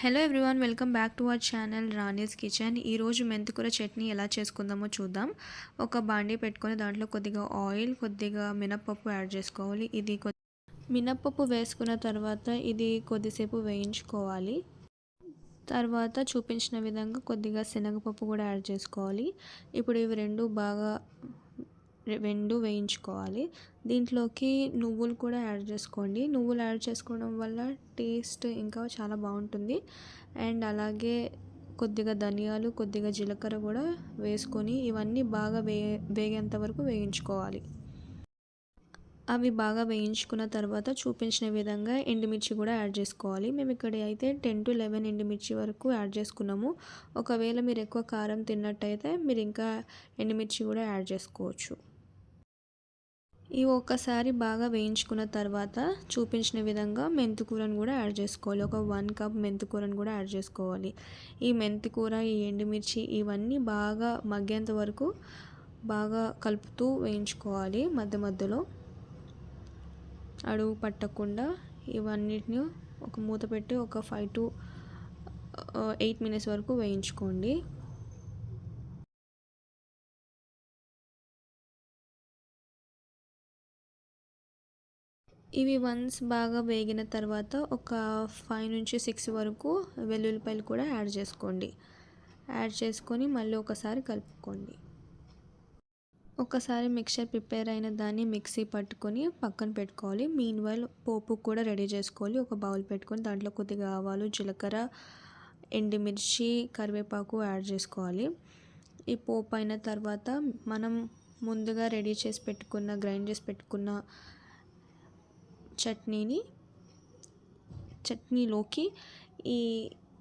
Hello everyone welcome back to our channel Rani's kitchen ఈరోజు మెంతికూర చట్నీ ఎలా చేసుకుందామో చూద్దాం. ఒక బాండీ పెట్టుకొని దాంట్లో కొద్దిగా ఆయిల్ కొద్దిగా మినప్పప్పు యాడ్ చేసుకోవాలి. ఇది మినప్పప్పు వేసుకున్న తర్వాత ఇది కొద్దిసేపు వేయించుకోవాలి. తర్వాత చూపించిన విధంగా కొద్దిగా శనగపప్పు కూడా యాడ్ చేసుకోవాలి. ఇప్పుడు ఇవి రెండు బాగా రెండు వేయించుకోవాలి. దీంట్లోకి నువ్వులు కూడా యాడ్ చేసుకోండి. నువ్వులు యాడ్ చేసుకోవడం వల్ల టేస్ట్ ఇంకా చాలా బాగుంటుంది. అండ్ అలాగే కొద్దిగా ధనియాలు కొద్దిగా జీలకర్ర కూడా వేసుకొని ఇవన్నీ బాగా వే వేగేంత వరకు వేయించుకోవాలి. అవి బాగా వేయించుకున్న తర్వాత చూపించిన విధంగా ఎండుమిర్చి కూడా యాడ్ చేసుకోవాలి. మేము ఇక్కడ అయితే టెన్ టు లెవెన్ ఎండుమిర్చి వరకు యాడ్ చేసుకున్నాము. ఒకవేళ మీరు ఎక్కువ కారం తిన్నట్టయితే మీరు ఇంకా ఎండుమిర్చి కూడా యాడ్ చేసుకోవచ్చు. ఇవి ఒక్కసారి బాగా వేయించుకున్న తర్వాత చూపించిన విధంగా మెంతికూరను కూడా యాడ్ చేసుకోవాలి. ఒక వన్ కప్ మెంతికూరను కూడా యాడ్ చేసుకోవాలి. ఈ మెంతికూర ఈ ఎండుమిర్చి ఇవన్నీ బాగా మగ్గేంత వరకు బాగా కలుపుతూ వేయించుకోవాలి మధ్య మధ్యలో. అడుగు పట్టకుండా ఇవన్నిటిని ఒక మూత పెట్టి ఒక ఫైవ్ టు ఎయిట్ మినిట్స్ వరకు వేయించుకోండి. ఇవి వన్స్ బాగా వేగిన తర్వాత ఒక ఫైవ్ నుంచి సిక్స్ వరకు వెల్లుల్లిపాయలు కూడా యాడ్ చేసుకోండి. యాడ్ చేసుకొని మళ్ళీ ఒకసారి కలుపుకోండి. ఒకసారి మిక్చర్ ప్రిపేర్ అయిన దాన్ని మిక్సీ పట్టుకొని పక్కన పెట్టుకోవాలి. మీన్ వైల్ పోపు కూడా రెడీ చేసుకోవాలి. ఒక బౌల్ పెట్టుకొని దాంట్లో కొద్దిగా ఆవాలు జీలకర్ర ఎండుమిర్చి కరివేపాకు యాడ్ చేసుకోవాలి. ఈ పోపు అయిన తర్వాత మనం ముందుగా రెడీ చేసి పెట్టుకున్న గ్రైండ్ చేసి పెట్టుకున్న చట్నీని చట్నీలోకి ఈ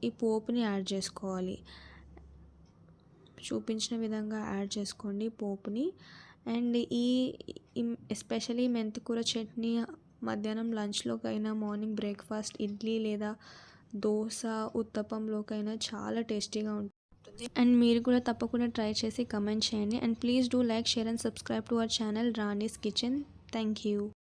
ఈ పోపుని యాడ్ చేసుకోవాలి. చూపించిన విధంగా యాడ్ చేసుకోండి పోపుని. అండ్ ఈ ఎస్పెషలీ మెంతికూర చట్నీ మధ్యాహ్నం లంచ్లోకైనా మార్నింగ్ బ్రేక్ఫాస్ట్ ఇడ్లీ లేదా దోశ ఉత్తపంలోకైనా చాలా టేస్టీగా ఉంటుంది. అండ్ మీరు కూడా తప్పకుండా ట్రై చేసి కమెంట్ చేయండి. And please do like share and subscribe to our channel Rani's kitchen. Thank you.